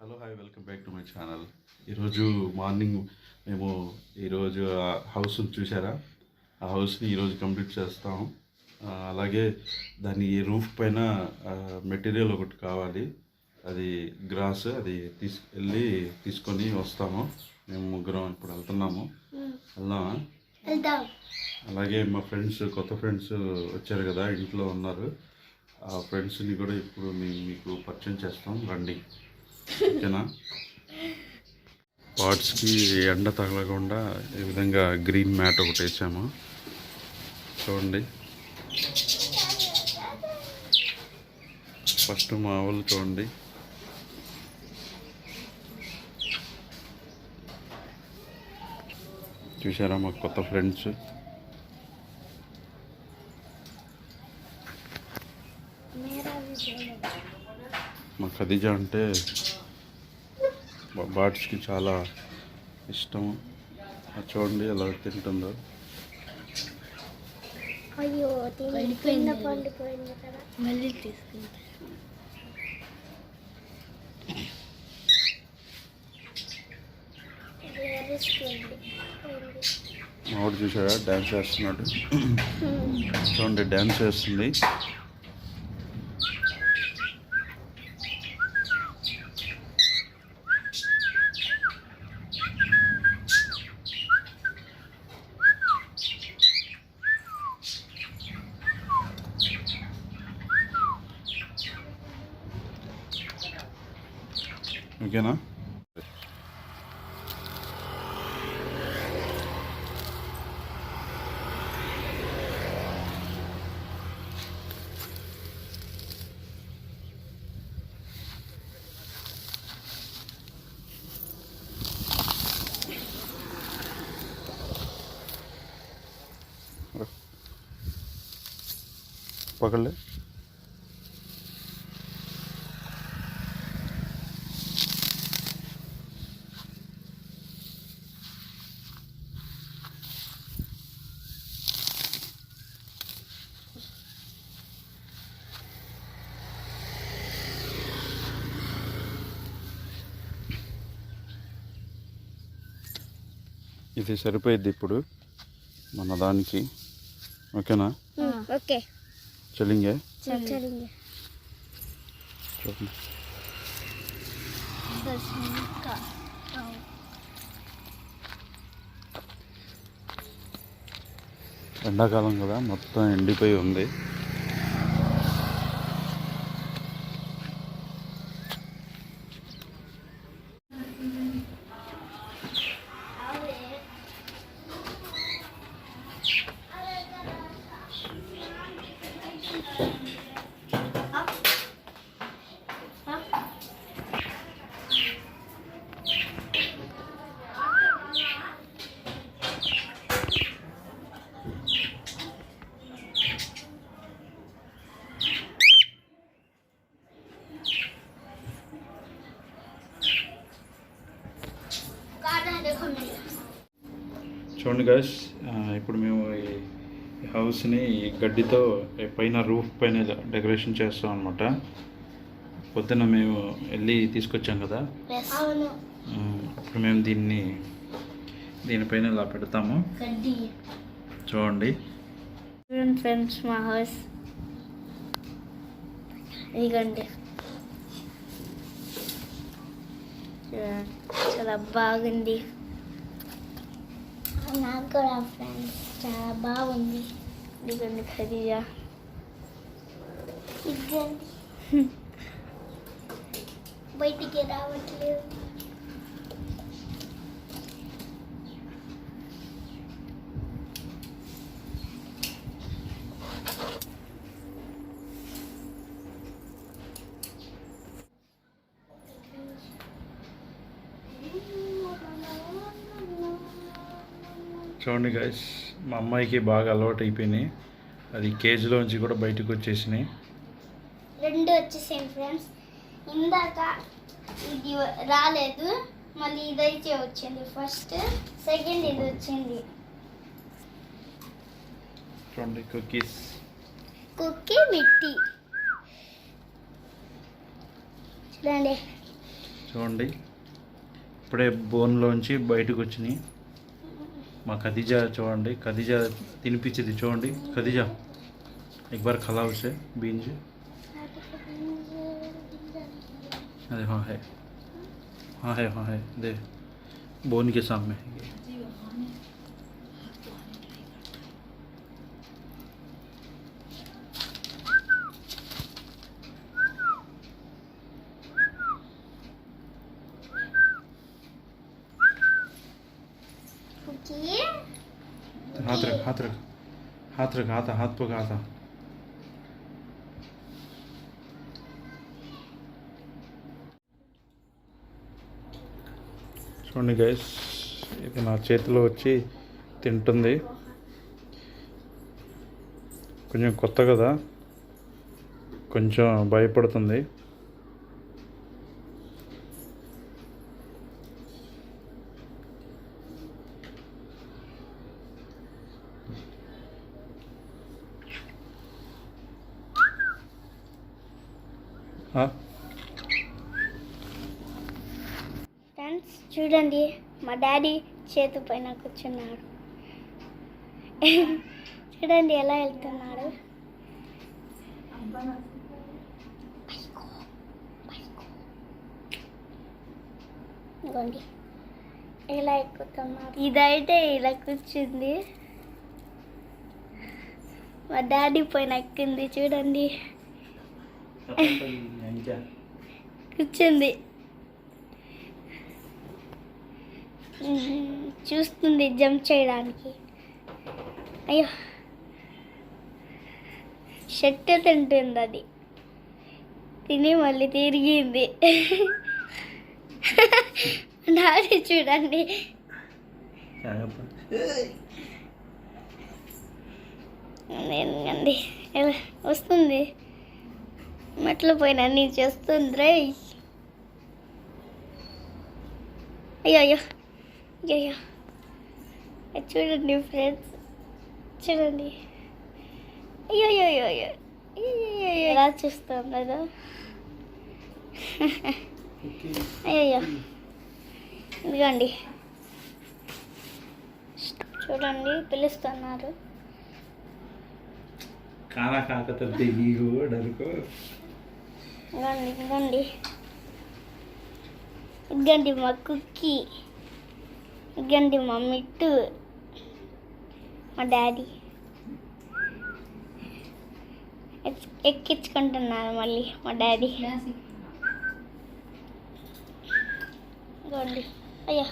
Hello hi welcome back to my channel ఈరోజు morning మేము ఈరోజు హౌస్ చూసారా ఆ హౌస్ని ఈరోజు కంప్లీట్ చేస్తాం ఆ, అలాగే దాని రూఫ్ పైన మెటీరియల్ ఒకటి కావాలి. అది గ్రాస్ అది తీసుకెళ్ళి తీసుకొని వస్తాము. మేము ముగ్గురం ఇప్పుడు వెళ్తున్నాము. వెళ్దామా? వెళ్దాం. అలాగే మా ఫ్రెండ్స్ కొత్త ఫ్రెండ్స్ వచ్చారు కదా ఇంట్లో ఉన్నారు. ఆ ఫ్రెండ్స్ని కూడా ఇప్పుడు మేము మీకు పరిచయం చేస్తాం. రండి. ఓకేనా? పాట్స్కి ఎండ తగలకుండా ఈ విధంగా గ్రీన్ మ్యాట్ ఒకటి వేసాము. చూడండి. ఫస్ట్ మా వాళ్ళు చూడండి. చూసారా మా కొత్త ఫ్రెండ్స్? మా ఖదీజా అంటే బాట్స్కి చాలా ఇష్టం. చూడండి ఎలా తింటుందో. అయ్యో తిని కింద. పండిపోయింది కదా. మళ్ళీ తీసుకుంటా. ఏరుస్తుంది మావాడు చూసారా? డ్యాన్స్ చేస్తున్నాడు. చూడండి డ్యాన్స్ చేస్తుంది. കാണിക്കാനാ പകലിൽ ఇది సరిపోయిద్ది ఇప్పుడు. మన దానికి. ఓకేనా? ఓకే. చూడండి ఎండాకాలం కదా మొత్తం ఎండిపోయి ఉంది. చూడండి గాయస్ ఇప్పుడు మేము ఈ హౌస్ని ఈ పైన రూఫ్ పైన డెకరేషన్ చేస్తాం అనమాట పొద్దున మేము వెళ్ళి తీసుకొచ్చాం కదా. ఇప్పుడు మేము దీన్ని దీనిపైన ఇలా పెడతాము. గడ్డి. చూడండి. ఫ్రెండ్స్ మా హౌస్ ఇదిగండి. చూడండి చాలా బాగుంది. నాకు కూడా ఫ్రెండ్స్ చాలా బాగుంది. ఇదిగండి ఖదీజా? ఇద్దండి బయటికి రావట్లేదు. చూడండి గాయస్ మా అమ్మాయికి బాగా అలవాటు అయిపోయినాయి. అది కేజీలోంచి కూడా బయటకు వచ్చేసినాయి. రెండు వచ్చేసాయి ఫ్రెండ్స్ ఇందాక ఇది రాలేదు మళ్ళీ ఇదైతే వచ్చింది. ఫస్ట్ సెకండ్ ఇది వచ్చింది. చూడండి కుకీస్ కుక్కీ మిట్టి. చూడండి. చూడండి. ఇప్పుడే బోన్లోంచి బయటకు వచ్చినాయి. మా ఖదీజా చూడండి ఖదీజా తినిపించేది చూడండి ఖదీజా एक बार खला उसे बींज अरे हाँ है हाँ है हाँ है दे बोन के सामने కుకీ हाथ रख हाथ रख हाथ रख हाथ हाथ पका हाथ చూడండి గైస్ ఇది నా చేతిలో వచ్చి తింటుంది కొంచెం కొత్త కదా కొంచెం భయపడుతుంది ఫ్రెండ్స్ చూడండి మా డాడీ చేతు పైన కూర్చున్నాడు చూడండి ఎలా వెళ్తున్నాడు ఇదిగోండి ఎలా ఎక్కుతున్నారు ఇదైతే ఇలా కూర్చుంది. మా డాడీ పైన ఎక్కింది చూడండి. కూర్చుంది. చూస్తుంది జంప్ చేయడానికి. అయ్యో. షర్ట్ తింటుంది అది. తిని మళ్ళీ తిరిగింది. డాడీ చూడండి. నేను అండి ఎలా వస్తుంది. మెట్ల పోయినా నీ చేస్తుందిరే. అయ్యో అయ్యో అయ్యో చూడండి ఫ్రెండ్స్ చూడండి. అయ్యో అయ్యో అయ్యో ఎలా చూస్తాం కదా? అయ్యో ఇదిగోండి. చూడండి పిలుస్తున్నారు. కానా కాకపోతే ఇంకోండి ఇంకోండి ఇగ్గండి మా కుక్కీ. ఇగ్గండి మా మిట్టు. మా డాడీ. ఎక్కించుకుంటున్నారు మళ్ళీ మా డాడీ. ఇంకోండి అయ్యా.